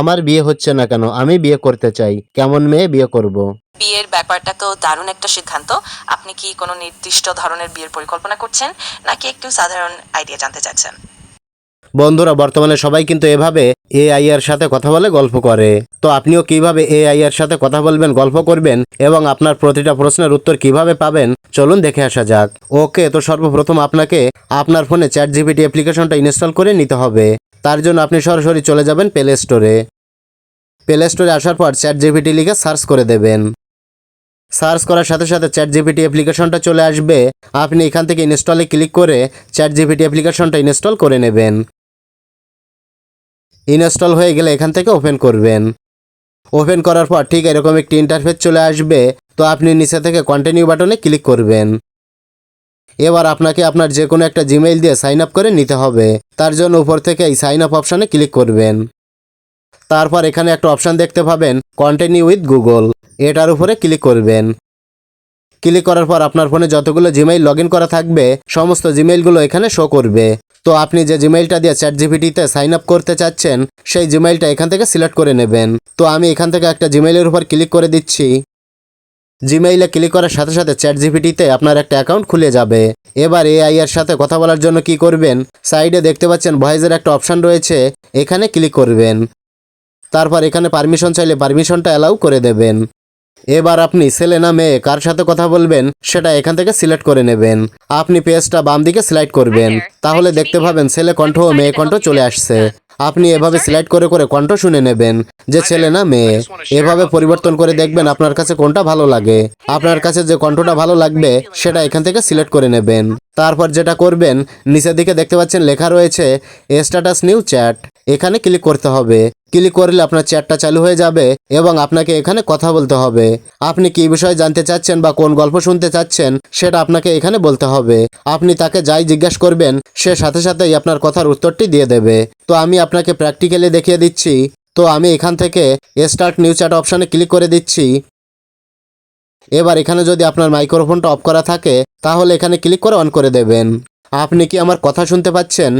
আমার বিয়ে হচ্ছে না কেন? আমি বিয়ে করতে চাই। কেমন মেয়ে বিয়ে করব। বিয়ের ব্যাপারটা তো দারুণ একটা সিদ্ধান্ত। আপনি কি কোনো নির্দিষ্ট ধরনের বিয়ের পরিকল্পনা করছেন নাকি একটু সাধারণ আইডিয়া জানতে চাচ্ছেন? বন্ধুরা বর্তমানে সবাই কিন্তু এভাবে এআই এর সাথে কথা বলে গল্প করে। তো আপনিও কীভাবে এআই এর সাথে কথা বলবেন গল্প করবেন এবং আপনার প্রতিটা প্রশ্নের উত্তর কীভাবে পাবেন চলুন দেখে আসা যাক। ওকে তো সর্বপ্রথম আপনাকে আপনার ফোনে চ্যাট জিপিটি অ্যাপ্লিকেশনটা ইনস্টল করে নিতে হবে। তার জন্য আপনি সরাসরি চলে যাবেন প্লে স্টোরে প্লে স্টোরে আসার পর চ্যাট জিপিটি লিখে সার্চ করে দেবেন। সার্চ করার সাথে সাথে চ্যাট জিপিটি অ্যাপ্লিকেশনটা চলে আসবে। আপনি এখান থেকে ইনস্টলে ক্লিক করে চ্যাট জিপিটি অ্যাপ্লিকেশনটা ইনস্টল করে নেবেন। ইনস্টল হয়ে গেলে এখান থেকে ওপেন করবেন। ওপেন করার পর ঠিক এরকম একটি ইন্টারফেস চলে আসবে। তো আপনি নিচে থেকে কন্টিনিউ বাটনে ক্লিক করবেন। এবার আপনাকে আপনার যে কোনো একটা জিমেইল দিয়ে সাইন আপ করে নিতে হবে। তার জন্য উপর থেকে এই সাইন আপ অপশানে ক্লিক করবেন। তারপর এখানে একটা অপশান দেখতে পাবেন কন্টিনিউ উইথ গুগল এটার উপরে ক্লিক করবেন। ক্লিক করার পর আপনার ফোনে যতগুলো জিমেইল লগ করা থাকবে, সমস্ত জিমেইলগুলো এখানে শো করবে। তো আপনি যে জিমেইলটা দিয়ে চ্যাট জিপিটিতে সাইন আপ করতে চাচ্ছেন, সেই জিমেইলটা এখান থেকে সিলেক্ট করে নেবেন। তো আমি এখান থেকে একটা জিমেইলের উপর ক্লিক করে দিচ্ছি। জিমেইলে ক্লিক করার সাথে সাথে চ্যাট জিপিটিতে আপনার একটা অ্যাকাউন্ট খুলে যাবে। এবার এআই এর সাথে কথা বলার জন্য কি করবেন? সাইডে দেখতে পাচ্ছেন ভয়েসের একটা অপশান রয়েছে এখানে ক্লিক করবেন। তারপর এখানে পারমিশন চাইলে পারমিশনটা অ্যালাউ করে দেবেন। এবার আপনি ছেলে না মেয়ে কার সাথে কথা বলবেন সেটা এখান থেকে সিলেক্ট করে নেবেন। আপনি পেজটা বাম দিকে স্লাইড করবেন তাহলে দেখতে পাবেন ছেলে কণ্ঠ ও মেয়ে কণ্ঠ চলে আসছে। আপনি এভাবে সিলেক্ট করে করে কণ্ঠ শুনে নেবেন যে ছেলে না মেয়ে এভাবে পরিবর্তন করে দেখবেন আপনার কাছে কোনটা ভালো লাগে। আপনার কাছে যে কণ্ঠটা ভালো লাগবে সেটা এখান থেকে সিলেক্ট করে নেবেন। তারপর যেটা করবেন, নিচের দিকে দেখতে পাচ্ছেন লেখা রয়েছে স্ট্যাটাস নিউ চ্যাট এখানে ক্লিক করতে হবে। ক্লিক করলে আপনার চ্যাটটা চালু হয়ে যাবে এবং আপনাকে এখানে কথা বলতে হবে। আপনি কি বিষয়ে জানতে চাচ্ছেন বা কোন গল্প শুনতে চাচ্ছেন, সেটা আপনাকে এখানে বলতে হবে। আপনি তাকে যাই জিজ্ঞাসা করবেন, সে সাথে সাথেই আপনার কথার উত্তরটি দিয়ে দেবে। তো আমি আপনাকে প্র্যাকটিক্যালি দেখিয়ে দিচ্ছি। তো আমি এখান থেকে স্টার্ট নিউ চ্যাট অপশানে ক্লিক করে দিচ্ছি। এবার এখানে যদি আপনার মাইক্রোফোনটা অফ করা থাকে তাহলে এখানে ক্লিক করে অন করে দেবেন। আপনি কি আমার কথা শুনতে পাচ্ছেন?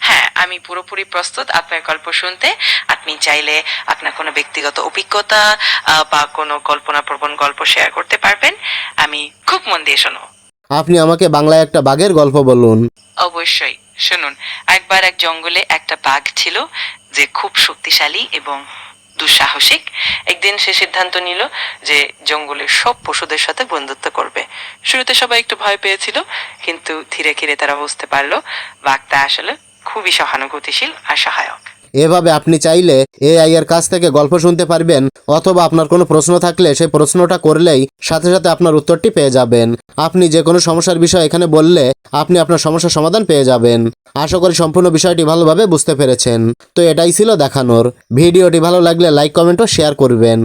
হ্যাঁ আমি পুরোপুরি প্রস্তুত আপনার গল্প শুনতে। আপনি চাইলে আপনার কোনো ব্যক্তিগত অভিজ্ঞতা আহ, বা কোনো কল্পনাপ্রবণ গল্প শেয়ার করতে পারবেন। আমি খুব মন দিয়ে শোনো। আপনি আমাকে বাংলায় একটা বাঘের গল্প বলুন। অবশ্যই শুনুন। একবার এক জঙ্গলে একটা বাঘ ছিল যে খুব শক্তিশালী এবং দুঃসাহসিক। একদিন সে সিদ্ধান্ত নিল যে জঙ্গলের সব পশুদের সাথে বন্ধুত্ব করবে। শুরুতে সবাই একটু ভয় পেয়েছিল, কিন্তু ধীরে ধীরে তারা বুঝতে পারল, বাঘটা আসলে খুবই সহানুভূতিশীল আর সহায়ক। এভাবে আপনি চাইলে এআই এর কাছ থেকে গল্প শুনতে পারবেন অথবা আপনার কোনো প্রশ্ন থাকলে সেই প্রশ্নটা করলেই সাথে সাথে আপনার উত্তরটি পেয়ে যাবেন। আপনি যে কোনো সমস্যার বিষয় এখানে বললে আপনি আপনার সমস্যার সমাধান পেয়ে যাবেন। আশা করি সম্পূর্ণ বিষয়টি ভালোভাবে বুঝতে পেরেছেন। তো এটাই ছিল দেখানোর। ভিডিওটি ভালো লাগলে লাইক, কমেন্ট ও শেয়ার করবেন।